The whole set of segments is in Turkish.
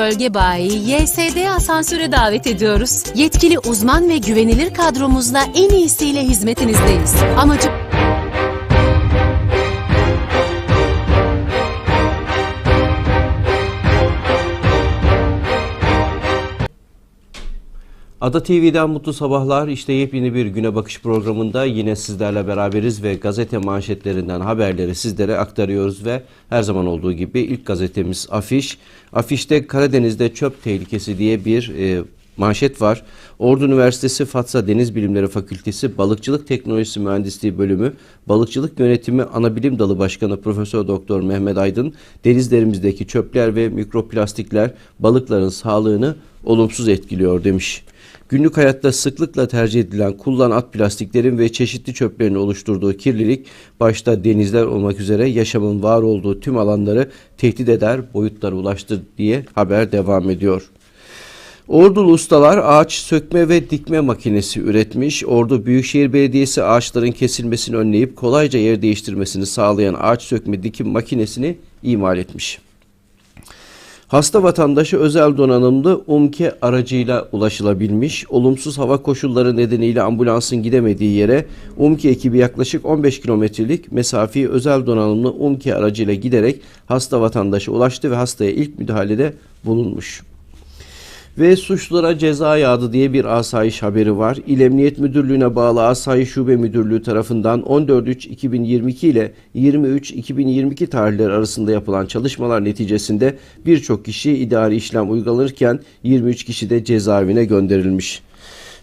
Bölge bayi YSD asansöre davet ediyoruz. Yetkili uzman ve güvenilir kadromuzla en iyisiyle hizmetinizdeyiz. Amacı Ada TV'den mutlu sabahlar. İşte yepyeni bir güne bakış programında yine sizlerle beraberiz ve gazete manşetlerinden haberleri sizlere aktarıyoruz ve her zaman olduğu gibi ilk gazetemiz Afiş. Afişte Karadeniz'de çöp tehlikesi diye bir e, manşet var. Ordu Üniversitesi Fatsa Deniz Bilimleri Fakültesi Balıkçılık Teknolojisi Mühendisliği Bölümü Balıkçılık Yönetimi Anabilim Dalı Başkanı Profesör Doktor Mehmet Aydın denizlerimizdeki çöpler ve mikroplastikler balıkların sağlığını olumsuz etkiliyor demiş. Günlük hayatta sıklıkla tercih edilen kullan at plastiklerin ve çeşitli çöplerin oluşturduğu kirlilik başta denizler olmak üzere yaşamın var olduğu tüm alanları tehdit eder boyutlara ulaştı diye haber devam ediyor. Ordulu ustalar ağaç sökme ve dikme makinesi üretmiş. Ordu Büyükşehir Belediyesi ağaçların kesilmesini önleyip kolayca yer değiştirmesini sağlayan ağaç sökme dikim makinesini imal etmiş. Hasta vatandaşı özel donanımlı UMKE aracıyla ulaşılabilmiş. Olumsuz hava koşulları nedeniyle ambulansın gidemediği yere UMKE ekibi yaklaşık 15 kilometrelik mesafeyi özel donanımlı UMKE aracıyla giderek hasta vatandaşa ulaştı ve hastaya ilk müdahalede bulunmuş. Ve suçlulara ceza yağdı diye bir asayiş haberi var. İl Emniyet Müdürlüğü'ne bağlı Asayiş Şube Müdürlüğü tarafından 14.3.2022 ile 23.2022 tarihleri arasında yapılan çalışmalar neticesinde birçok kişi idari işlem uygulanırken 23 kişi de cezaevine gönderilmiş.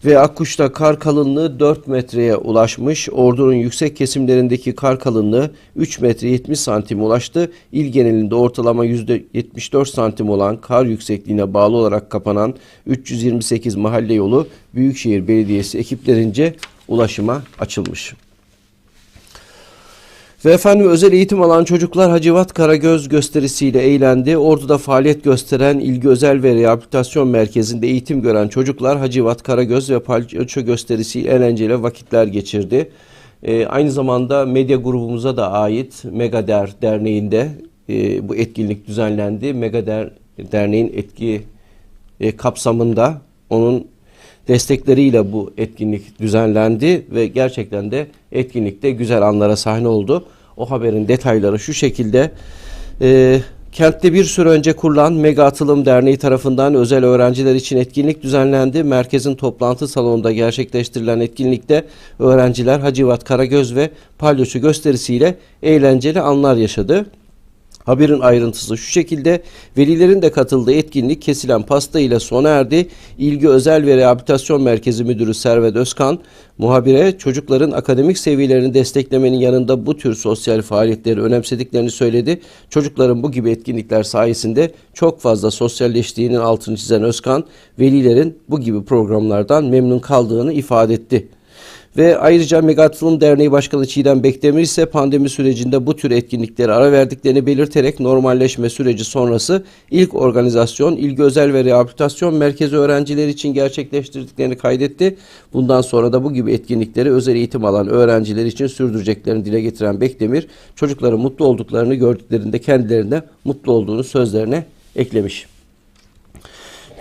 Ve Akkuş'ta kar kalınlığı 4 metreye ulaşmış. Ordu'nun yüksek kesimlerindeki kar kalınlığı 3 metre 70 santim ulaştı. İl genelinde ortalama %74 santim olan kar yüksekliğine bağlı olarak kapanan 328 mahalle yolu Büyükşehir Belediyesi ekiplerince ulaşıma açılmış. Ve efendim özel eğitim alan çocuklar Hacivat Karagöz gösterisiyle eğlendi. Ordu'da faaliyet gösteren İlgi Özel ve Rehabilitasyon Merkezi'nde eğitim gören çocuklar Hacivat Karagöz ve Palyaço gösterisiyle eğlenceli vakitler geçirdi. Ee, aynı zamanda medya grubumuza da ait Megader Derneği'nde e, bu etkinlik düzenlendi. Megader Derneği'nin etki e, kapsamında onun destekleriyle bu etkinlik düzenlendi ve gerçekten de etkinlikte güzel anlara sahne oldu. O haberin detayları şu şekilde. E, kentte bir süre önce kurulan Mega Atılım Derneği tarafından özel öğrenciler için etkinlik düzenlendi. Merkezin toplantı salonunda gerçekleştirilen etkinlikte öğrenciler Hacivat Karagöz ve Palyaço gösterisiyle eğlenceli anlar yaşadı. Haberin ayrıntısı şu şekilde. Velilerin de katıldığı etkinlik kesilen pasta ile sona erdi. İlgi Özel ve Rehabilitasyon Merkezi Müdürü Servet Özkan, muhabire çocukların akademik seviyelerini desteklemenin yanında bu tür sosyal faaliyetleri önemsediklerini söyledi. Çocukların bu gibi etkinlikler sayesinde çok fazla sosyalleştiğinin altını çizen Özkan, velilerin bu gibi programlardan memnun kaldığını ifade etti. Ve ayrıca Megatron Derneği Başkanı Çiğdem Bekdemir ise pandemi sürecinde bu tür etkinliklere ara verdiklerini belirterek normalleşme süreci sonrası ilk organizasyon İlgi Özel ve Rehabilitasyon Merkezi öğrenciler için gerçekleştirdiklerini kaydetti. Bundan sonra da bu gibi etkinlikleri özel eğitim alan öğrenciler için sürdüreceklerini dile getiren Bekdemir, çocukların mutlu olduklarını gördüklerinde kendilerine mutlu olduğunu sözlerine eklemiş.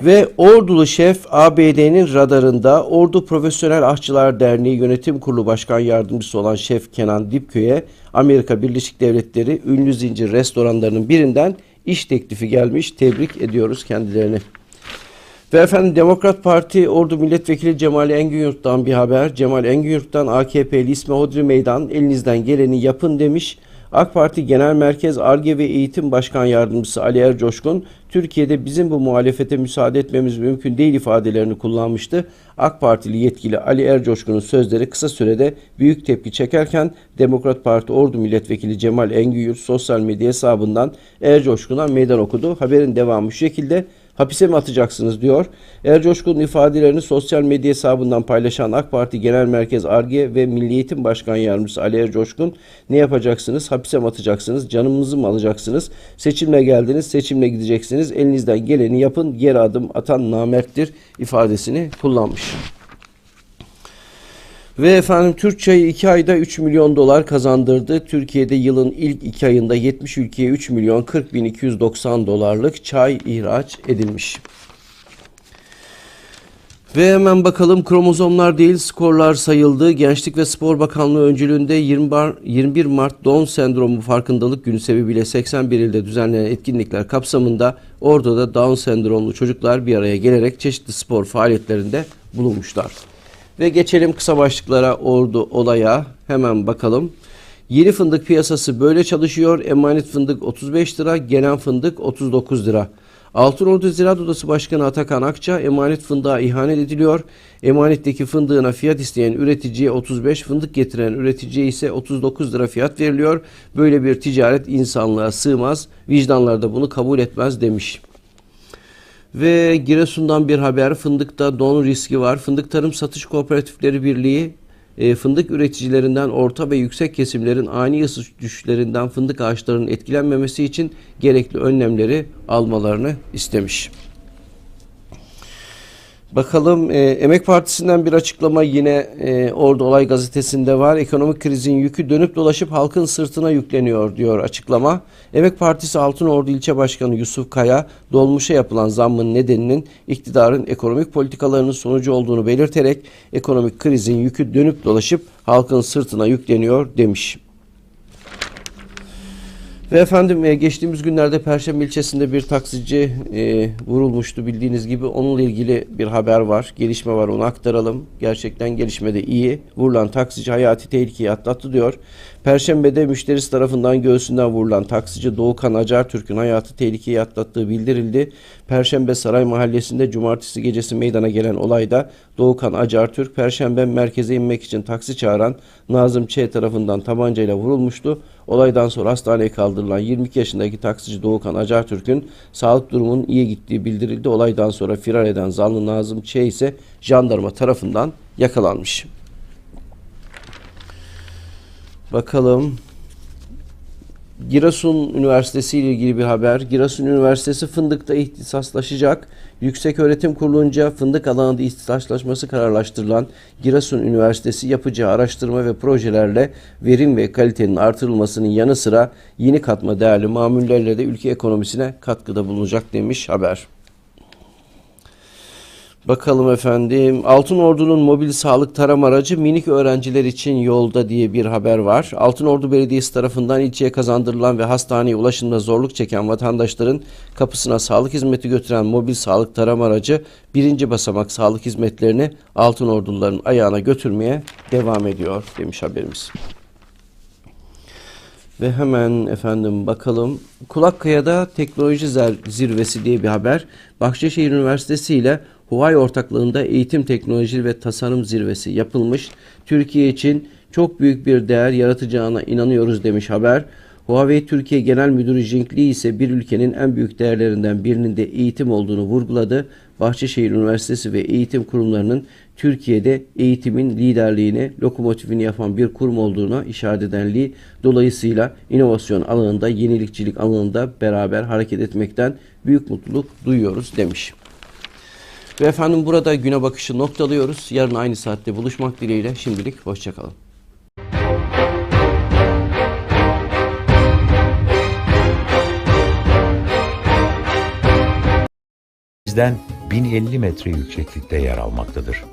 Ve Ordulu Şef ABD'nin radarında Ordu Profesyonel Aşçılar Derneği Yönetim Kurulu Başkan Yardımcısı olan Şef Kenan Dipköy'e Amerika Birleşik Devletleri ünlü zincir restoranlarının birinden iş teklifi gelmiş. Tebrik ediyoruz kendilerini. Ve efendim Demokrat Parti Ordu Milletvekili Cemal Engünyurt'tan bir haber. Cemal Engünyurt'tan AKP'li İsmi Hodri Meydan elinizden geleni yapın demiş. AK Parti Genel Merkez Arge ve Eğitim Başkan Yardımcısı Ali Ercoşkun, Türkiye'de bizim bu muhalefete müsaade etmemiz mümkün değil ifadelerini kullanmıştı. AK Partili yetkili Ali Ercoşkun'un sözleri kısa sürede büyük tepki çekerken Demokrat Parti Ordu Milletvekili Cemal Engüyür sosyal medya hesabından Ercoşkun'a meydan okudu. Haberin devamı şu şekilde hapise mi atacaksınız diyor. Ercoşkun'un ifadelerini sosyal medya hesabından paylaşan AK Parti Genel Merkez Arge ve Milli Eğitim Başkan Yardımcısı Ali Ercoşkun ne yapacaksınız? Hapise mi atacaksınız? Canımızı mı alacaksınız? Seçimle geldiniz, seçimle gideceksiniz. Elinizden geleni yapın. Geri adım atan namerttir ifadesini kullanmış. Ve efendim Türk çayı 2 ayda 3 milyon dolar kazandırdı. Türkiye'de yılın ilk 2 ayında 70 ülkeye 3 milyon 40 bin 290 dolarlık çay ihraç edilmiş. Ve hemen bakalım kromozomlar değil skorlar sayıldı. Gençlik ve Spor Bakanlığı öncülüğünde 20 bar- 21 Mart Down sendromu farkındalık günü sebebiyle 81 ilde düzenlenen etkinlikler kapsamında Ordu'da Down sendromlu çocuklar bir araya gelerek çeşitli spor faaliyetlerinde bulunmuşlar. Ve geçelim kısa başlıklara Ordu olaya hemen bakalım. Yeni fındık piyasası böyle çalışıyor. Emanet fındık 35 lira, gelen fındık 39 lira. Altınordu Ziraat Odası Başkanı Atakan Akça emanet fındığa ihanet ediliyor. Emanetteki fındığına fiyat isteyen üreticiye 35, fındık getiren üreticiye ise 39 lira fiyat veriliyor. Böyle bir ticaret insanlığa sığmaz. Vicdanlar da bunu kabul etmez demiş. Ve Giresun'dan bir haber. Fındıkta don riski var. Fındık Tarım Satış Kooperatifleri Birliği e, fındık üreticilerinden orta ve yüksek kesimlerin ani ısı düşüşlerinden fındık ağaçlarının etkilenmemesi için gerekli önlemleri almalarını istemiş. Bakalım e, Emek Partisi'nden bir açıklama yine e, Ordu Olay Gazetesi'nde var. Ekonomik krizin yükü dönüp dolaşıp halkın sırtına yükleniyor diyor açıklama. Emek Partisi Altınordu İlçe Başkanı Yusuf Kaya dolmuşa yapılan zammın nedeninin iktidarın ekonomik politikalarının sonucu olduğunu belirterek ekonomik krizin yükü dönüp dolaşıp halkın sırtına yükleniyor demiş. Ve efendim e, geçtiğimiz günlerde Perşembe ilçesinde bir taksici e, vurulmuştu bildiğiniz gibi. Onunla ilgili bir haber var, gelişme var onu aktaralım. Gerçekten gelişme de iyi. Vurulan taksici hayati tehlikeyi atlattı diyor. Perşembe'de müşterisi tarafından göğsünden vurulan taksici Doğukan Acar Türk'ün hayatı tehlikeyi atlattığı bildirildi. Perşembe Saray Mahallesi'nde cumartesi gecesi meydana gelen olayda Doğukan Acar Türk Perşembe merkeze inmek için taksi çağıran Nazım Ç tarafından tabancayla vurulmuştu. Olaydan sonra hastaneye kaldırılan 22 yaşındaki taksici Doğukan Acar Türk'ün sağlık durumunun iyi gittiği bildirildi. Olaydan sonra firar eden zanlı Nazım Ç ise jandarma tarafından yakalanmış. Bakalım. Giresun Üniversitesi ile ilgili bir haber. Giresun Üniversitesi Fındık'ta ihtisaslaşacak. Yüksek Öğretim Kurulu'nca fındık alanında ihtisaslaşması kararlaştırılan Giresun Üniversitesi yapacağı araştırma ve projelerle verim ve kalitenin artırılmasının yanı sıra yeni katma değerli mamullerle de ülke ekonomisine katkıda bulunacak demiş haber. Bakalım efendim. Altın Ordu'nun mobil sağlık tarama aracı minik öğrenciler için yolda diye bir haber var. Altın Ordu Belediyesi tarafından ilçeye kazandırılan ve hastaneye ulaşımda zorluk çeken vatandaşların kapısına sağlık hizmeti götüren mobil sağlık tarama aracı birinci basamak sağlık hizmetlerini Altın Orduluların ayağına götürmeye devam ediyor demiş haberimiz. Ve hemen efendim bakalım. Kulakkaya'da teknoloji zirvesi diye bir haber. Bahçeşehir Üniversitesi ile Huawei ortaklığında eğitim teknoloji ve tasarım zirvesi yapılmış. Türkiye için çok büyük bir değer yaratacağına inanıyoruz demiş haber. Huawei Türkiye Genel Müdürü Jing Lee ise bir ülkenin en büyük değerlerinden birinin de eğitim olduğunu vurguladı. Bahçeşehir Üniversitesi ve eğitim kurumlarının Türkiye'de eğitimin liderliğini, lokomotifini yapan bir kurum olduğuna işaret eden Lee, dolayısıyla inovasyon alanında, yenilikçilik alanında beraber hareket etmekten büyük mutluluk duyuyoruz demiş. Ve efendim burada güne bakışı noktalıyoruz. Yarın aynı saatte buluşmak dileğiyle şimdilik hoşçakalın. Bizden 1050 metre yükseklikte yer almaktadır.